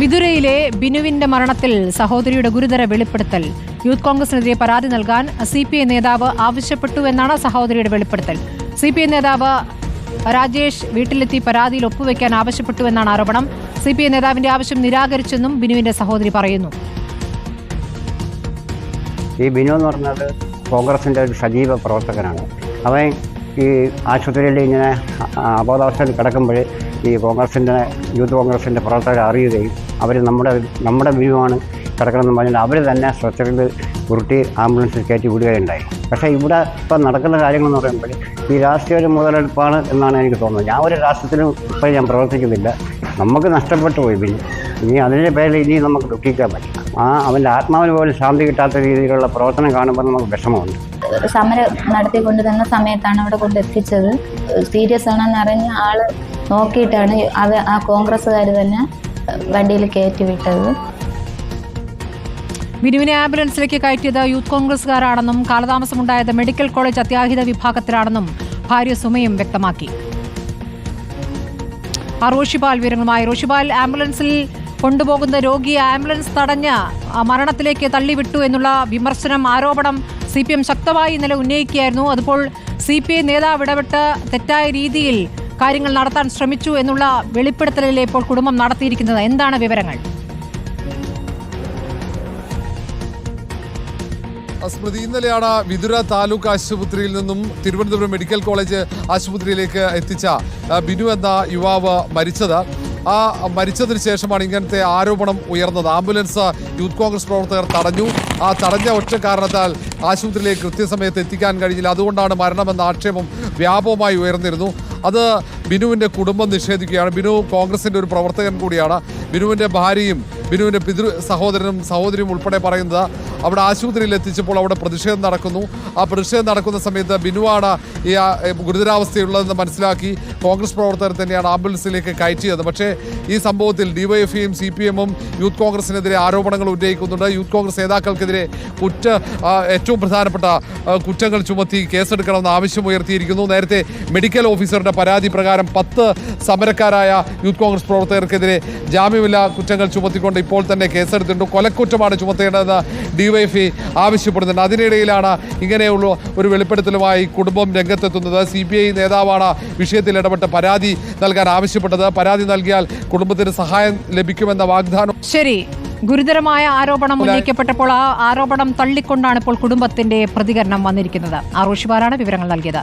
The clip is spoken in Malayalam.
വിതുരയിലെ ബിനുവിന്റെ മരണത്തിൽ സഹോദരിയുടെ ഗുരുതര വെളിപ്പെടുത്തൽ. യൂത്ത് കോൺഗ്രസിനെതിരെ പരാതി നൽകാൻ സി പി ഐ നേതാവ് ആവശ്യപ്പെട്ടുവെന്നാണ് സഹോദരിയുടെ വെളിപ്പെടുത്തൽ. സി പി ഐ നേതാവ് രാജേഷ് വീട്ടിലെത്തി പരാതിയിൽ ഒപ്പുവെക്കാൻ ആവശ്യപ്പെട്ടുവെന്നാണ് ആരോപണം. സി പി ഐ നേതാവിന്റെ ആവശ്യം നിരാകരിച്ചെന്നും ബിനുവിന്റെ സഹോദരി പറയുന്നു. ഈ ബിനു എന്ന് പറഞ്ഞത് കോൺഗ്രസിന്റെ ഒരു സജീവ പ്രവർത്തകനാണ്. അവൻ ഈ ആശുപത്രിയിൽ ഇങ്ങനെ അബോധാവസ്ഥയിൽ കിടക്കുമ്പോൾ ഈ കോൺഗ്രസിന്റെ യൂത്ത് കോൺഗ്രസിന്റെ പ്രവർത്തകരെ അറിയുകയും അവർ നമ്മുടെ നമ്മുടെ വ്യൂവാണ് കിടക്കണമെന്ന് പറഞ്ഞിട്ട് അവർ തന്നെ സ്ട്രെച്ചറിൽ ഉരുട്ടി ആംബുലൻസിൽ കയറ്റി വിടുകയുണ്ടായി. പക്ഷേ ഇവിടെ ഇപ്പം നടക്കുന്ന കാര്യങ്ങളെന്ന് പറയുമ്പോൾ ഈ രാഷ്ട്രീയ ഒരു മുതലെടുപ്പാണ് എന്നാണ് എനിക്ക് തോന്നുന്നത്. ഞാൻ ഒരു രാഷ്ട്രത്തിലും ഇപ്പം ഞാൻ പ്രവർത്തിക്കുന്നില്ല. നമുക്ക് നഷ്ടപ്പെട്ടു പോയി പിന്നെ. ഇനി അതിന്റെ പേരിൽ ഇനി നമുക്ക് ദുഃഖിക്കാൻ പറ്റില്ല. ആ അവന്റെ ആത്മാവിന് പോലും ശാന്തി കിട്ടാത്ത രീതിയിലുള്ള പ്രവർത്തനം കാണുമ്പോൾ നമുക്ക് വിഷമമുണ്ട്. സമരം നടത്തിക്കൊണ്ട് തന്നെ സമയത്താണ് അവിടെ കൊണ്ട് എത്തിച്ചത്. സീരിയസ് ആണെന്ന് അറിഞ്ഞ് ആൾ നോക്കിയിട്ടാണ് അവ ആ കോൺഗ്രസ്സുകാർ തന്നെ വണ്ടിയിൽ കയറ്റി വിട്ടത്. ബിനുവിനെ ആംബുലൻസിലേക്ക് കയറ്റിയത് യൂത്ത് കോൺഗ്രസുകാരാണെന്നും കാലതാമസമുണ്ടായത് മെഡിക്കൽ കോളേജ് അത്യാഹിത വിഭാഗത്തിലാണെന്നും ഭാര്യ സുമയും വ്യക്തമാക്കി. ആ റോഷിപാൽ വിവരങ്ങളുമായി. റോഷിപാൽ ആംബുലൻസിൽ കൊണ്ടുപോകുന്ന രോഗിയെ ആംബുലൻസ് തടഞ്ഞ് മരണത്തിലേക്ക് തള്ളിവിട്ടു എന്നുള്ള വിമർശനം ആരോപണം സി പി എം ശക്തമായി ഇന്നലെ ഉന്നയിക്കുകയായിരുന്നു. അതിപ്പോൾ സി പി ഐ നേതാവ് ഇടപെട്ട് തെറ്റായ രീതിയിൽ കാര്യങ്ങൾ നടത്താൻ ശ്രമിച്ചു എന്നുള്ള വെളിപ്പെടുത്തലിലെ ഇപ്പോൾ കുടുംബം നടത്തിയിരിക്കുന്നത്? എന്താണ് വിവരങ്ങൾ? സ്മൃതി ഇന്നലെയാണ് വിതുര താലൂക്ക് ആശുപത്രിയിൽ നിന്നും തിരുവനന്തപുരം മെഡിക്കൽ കോളേജ് ആശുപത്രിയിലേക്ക് എത്തിച്ച ബിനു എന്ന യുവാവ് മരിച്ചത്. ആ മരിച്ചതിന് ശേഷമാണ് ഇങ്ങനത്തെ ആരോപണം ഉയർന്നത്. ആംബുലൻസ് യൂത്ത് കോൺഗ്രസ് പ്രവർത്തകർ തടഞ്ഞു. ആ തടഞ്ഞ ഒറ്റ കാരണത്താൽ ആശുപത്രിയിലേക്ക് കൃത്യസമയത്ത് എത്തിക്കാൻ കഴിഞ്ഞില്ല. അതുകൊണ്ടാണ് മരണമെന്ന ആക്ഷേപം വ്യാപകമായി ഉയർന്നിരുന്നു. അത് ബിനുവിന്റെ കുടുംബം നിഷേധിക്കുകയാണ്. ബിനു കോൺഗ്രസിന്റെ ഒരു പ്രവർത്തകൻ കൂടിയാണ്. ബിനുവിന്റെ ഭാര്യയും ബിനുവിന്റെ പിതൃ സഹോദരനും സഹോദരിയും ഉൾപ്പെടെ പറയുന്നത് അവിടെ ആശുപത്രിയിൽ എത്തിച്ചപ്പോൾ അവിടെ പ്രതിഷേധം നടക്കുന്നു. ആ പ്രതിഷേധം നടക്കുന്ന സമയത്ത് ബിനുവാണ് ഈ ഗുരുതരാവസ്ഥയുള്ളതെന്ന് മനസ്സിലാക്കി കോൺഗ്രസ് പ്രവർത്തകർ തന്നെയാണ് ആംബുലൻസിലേക്ക് കയറ്റിയത്. പക്ഷേ ഈ സംഭവത്തിൽ ഡിവൈഎഫ്ഐയും സി പി എമ്മും യൂത്ത് കോൺഗ്രസിനെതിരെ ആരോപണങ്ങൾ ഉന്നയിക്കുന്നുണ്ട്. യൂത്ത് കോൺഗ്രസ് നേതാക്കൾക്കെതിരെ കുറ്റ ഏറ്റവും പ്രധാനപ്പെട്ട കുറ്റങ്ങൾ ചുമത്തി കേസെടുക്കണമെന്ന് ആവശ്യം ഉയർത്തിയിരിക്കുന്നു നേരത്തെ മെഡിക്കൽ ഓഫീസറുടെ പരാതി പ്രകാരം പത്ത് സമരക്കാരായ യൂത്ത് കോൺഗ്രസ് പ്രവർത്തകർക്കെതിരെ ജാമ്യമില്ലാ കുറ്റങ്ങൾ ചുമത്തിക്കൊണ്ട് ഇപ്പോൾ തന്നെ കേസെടുത്തിട്ടുണ്ട്. കൊലക്കുറ്റമാണ് ചുമത്തേണ്ടതെന്ന് ഡിവൈഎഫ്ഐ ആവശ്യപ്പെടുന്നുണ്ട്. അതിനിടയിലാണ് ഇങ്ങനെയുള്ള ഒരു വെളിപ്പെടുത്തലുമായി കുടുംബം രംഗത്തെത്തുന്നത്. സി ബി ഐ നേതാവാണ് വിഷയത്തിൽ ഇടപെട്ട് പരാതി നൽകാൻ ആവശ്യപ്പെട്ടത്. പരാതി നൽകിയാൽ കുടുംബത്തിന് സഹായം ലഭിക്കുമെന്ന വാഗ്ദാനം. ശരി. ഗുരുതരമായ ആരോപണം ഉന്നയിക്കപ്പെട്ടപ്പോൾ ആ ആരോപണം തള്ളിക്കൊണ്ടാണ് ഇപ്പോൾ കുടുംബത്തിന്റെ പ്രതികരണം വന്നിരിക്കുന്നത്. ആറോഷിമാരാണ് വിവരങ്ങൾ നൽകിയത്.